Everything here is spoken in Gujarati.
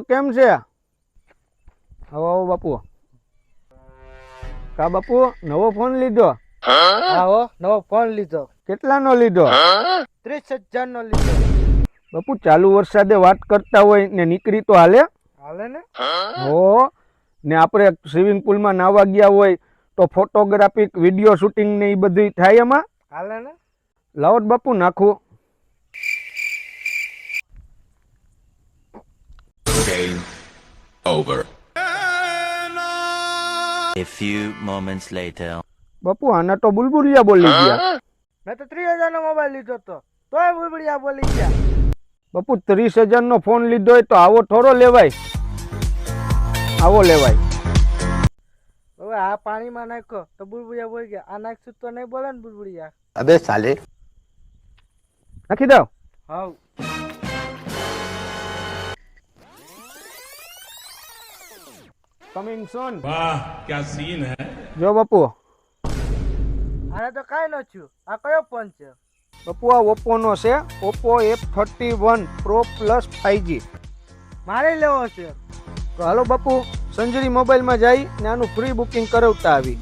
કેમ છે? આવો બાપુ. કા બાપુ નવો ફોન લીધો? આવો નવો ફોન લીધો. કેટલાનો લીધો? ત્રીસ હજાર નો લીધો. બાપુ ચાલુ વરસાદે વાત કરતા હોય ને નીકળી તો હાલે? હાલે ને? હો ને આપણે સ્વિમિંગ પુલમાં નાવા ગયા હોય તો ફોટોગ્રાફિક વીડિયો શૂટિંગ ને એ બધી થાય એમાં? હાલે ને? લાવોટ બાપુ નાખવું Game over. A few moments later. બાપુ આના તો બુલબુલિયા બોલી ગયા. મેં તો ત્રીસ હજાર નો મોબાઈલ લીધો હતો. તોય બુલબુલિયા બોલી ગયા. બાપુ ત્રીસ હજાર નો ફોન લીધો હોય તો આવો થોડો લેવાય. આવો લેવાય. હવે આ પાણીમાં નાખો તો બુલબુલિયા બોલી ગયા. આ નાખશું તો નહીં બોલે ને બુલબુલિયા. અબે સાલે નાખી દઉં? હા કમિંગ સોન વાહ ક્યા સીન હે? જો બાપુ. અરે તો કાઈ નો છું આ કયો ફોન છે? બાપુ આ ઓપ્પો નો છે. Oppo F thirty one pro plus five G મારે લેવો છે. તો હાલો બાપુ સંજરી મોબાઈલમાં જઈ ને આનું ફ્રી બુકિંગ કરાવતા આવી.